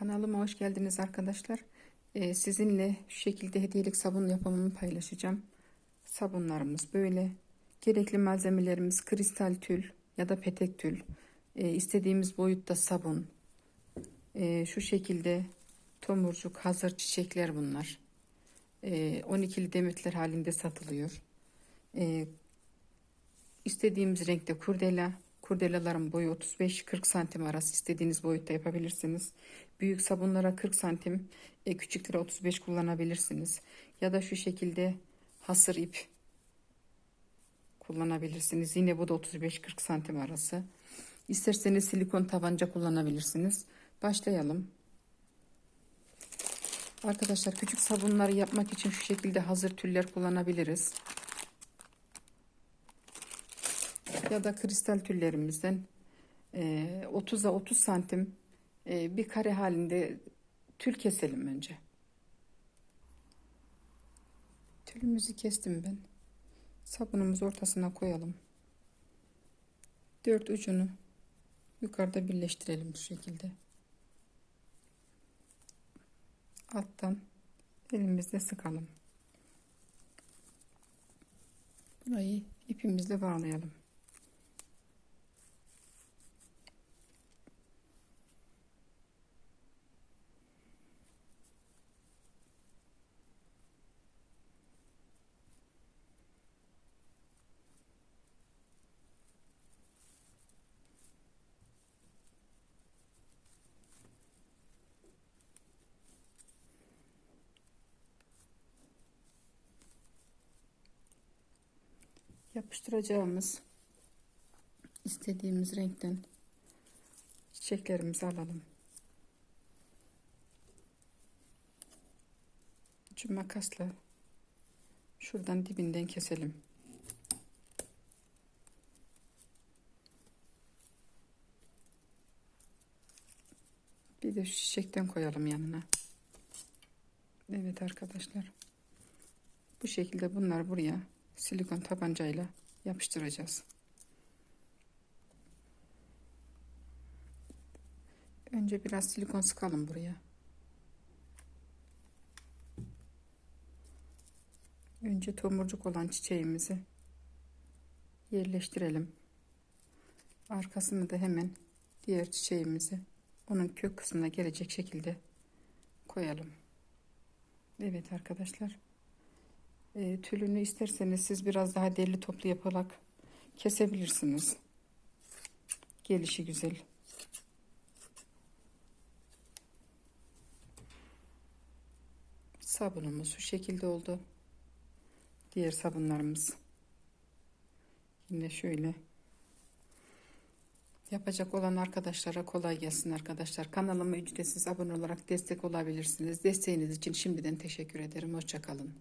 Kanalıma hoş geldiniz arkadaşlar. Ee, sizinle şu şekilde hediyelik sabun yapımını paylaşacağım. Sabunlarımız böyle. Gerekli malzemelerimiz kristal tül ya da petek tül. Ee, istediğimiz boyutta sabun. Ee, şu şekilde tomurcuk hazır çiçekler bunlar. Ee, 12'li demetler halinde satılıyor. Ee, istediğimiz renkte kurdela. Kurdelaların boyu 35-40 santim arası istediğiniz boyutta yapabilirsiniz. Büyük sabunlara 40 santim, e, küçüklere 35 kullanabilirsiniz. Ya da şu şekilde hasır ip kullanabilirsiniz. Yine bu da 35-40 santim arası. İsterseniz silikon tabanca kullanabilirsiniz. Başlayalım. Arkadaşlar küçük sabunları yapmak için şu şekilde hazır tüller kullanabiliriz. Ya da kristal tüllerimizden 30'a 30 santim e, bir kare halinde tül keselim önce. Tülümüzü kestim ben. Sabunumuzu ortasına koyalım. Dört ucunu yukarıda birleştirelim bu şekilde. Alttan elimizle sıkalım. Burayı ipimizle bağlayalım. Yapıştıracağımız istediğimiz renkten çiçeklerimizi alalım. Şu makasla şuradan dibinden keselim. Bir de şu çiçekten koyalım yanına. Evet arkadaşlar. Bu şekilde bunlar buraya silikon tabancayla yapıştıracağız. Önce biraz silikon sıkalım buraya. Önce tomurcuk olan çiçeğimizi yerleştirelim. Arkasını da hemen diğer çiçeğimizi onun kök kısmına gelecek şekilde koyalım. Evet arkadaşlar. E, tülünü isterseniz siz biraz daha deli toplu yaparak kesebilirsiniz. Gelişi güzel. Sabunumuz şu şekilde oldu. Diğer sabunlarımız yine şöyle. Yapacak olan arkadaşlara kolay gelsin arkadaşlar. Kanalıma ücretsiz abone olarak destek olabilirsiniz. Desteğiniz için şimdiden teşekkür ederim. Hoşçakalın.